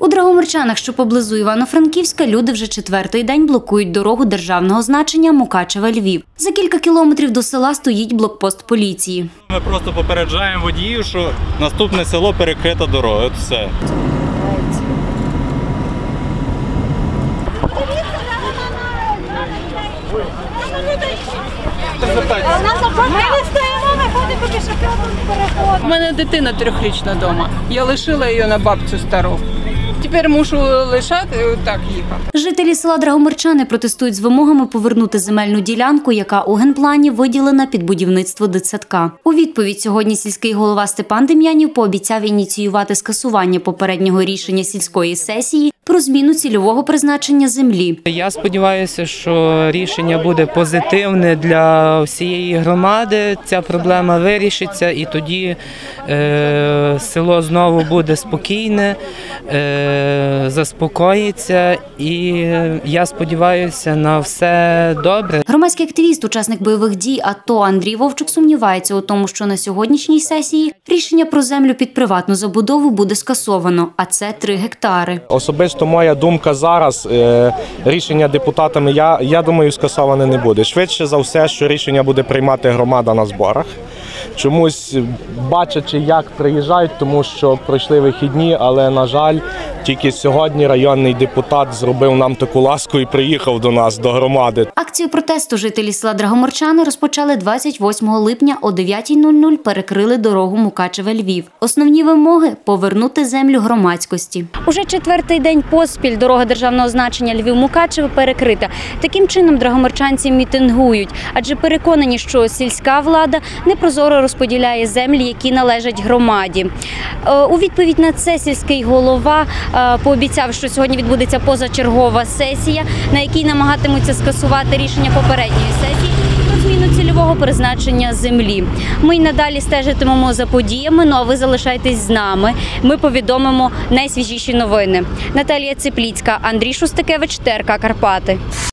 У Драгомирчанах, що поблизу Івано-Франківська, люди вже четвертий день блокують дорогу державного значення Мукачева-Львів. За кілька кілометрів до села стоїть блокпост поліції. Ми просто попереджаємо водіїв, що наступне село перекрита дорога. От все. У мене дитина трьохрічна вдома. Я лишила її на бабцю стару. Тепер мушу лишати так їхати. Жителі села Драгомирчани протестують з вимогами повернути земельну ділянку, яка у генплані виділена під будівництво дитсадка. У відповідь сьогодні сільський голова Степан Дем'янів пообіцяв ініціювати скасування попереднього рішення сільської сесії про зміну цільового призначення землі. Я сподіваюся, що рішення буде позитивне для всієї громади. Ця проблема вирішиться, і тоді е, село знову буде спокійне, е, заспокоїться, і я сподіваюся на все добре. Громадський активіст, учасник бойових дій АТО Андрій Вовчук сумнівається у тому, що на сьогоднішній сесії рішення про землю під приватну забудову буде скасовано, а це 3 гектари. Особисто моя думка зараз е, рішення депутатами. Я, я думаю, скасоване не буде. Швидше за все, що рішення буде приймати громада на зборах. Чомусь бачачи, як приїжджають, тому що пройшли вихідні, але на жаль, тільки сьогодні районний депутат зробив нам таку ласку і приїхав до нас, до громади. Акцію протесту жителі села Драгоморчани розпочали 28 липня о 9.00 перекрили дорогу Мукачеве-Львів. Основні вимоги повернути землю громадськості. Уже четвертий день поспіль дорога державного значення Львів-Мукачеве перекрита. Таким чином драгоморчанці мітингують, адже переконані, що сільська влада непрозоро розподіляє землі, які належать громаді. Е, У відповідь на це сільський голова е, пообіцяв, що сьогодні відбудеться позачергова сесія, на якій намагатимуться скасувати рішення попередньої сесії про зміну цільового призначення землі. Ми й надалі стежитимемо за подіями. Ну а ви залишайтесь з нами. Ми повідомимо найсвіжіші новини. Наталія Ципліцька, Андрій Шустакевич, ТРК Карпати.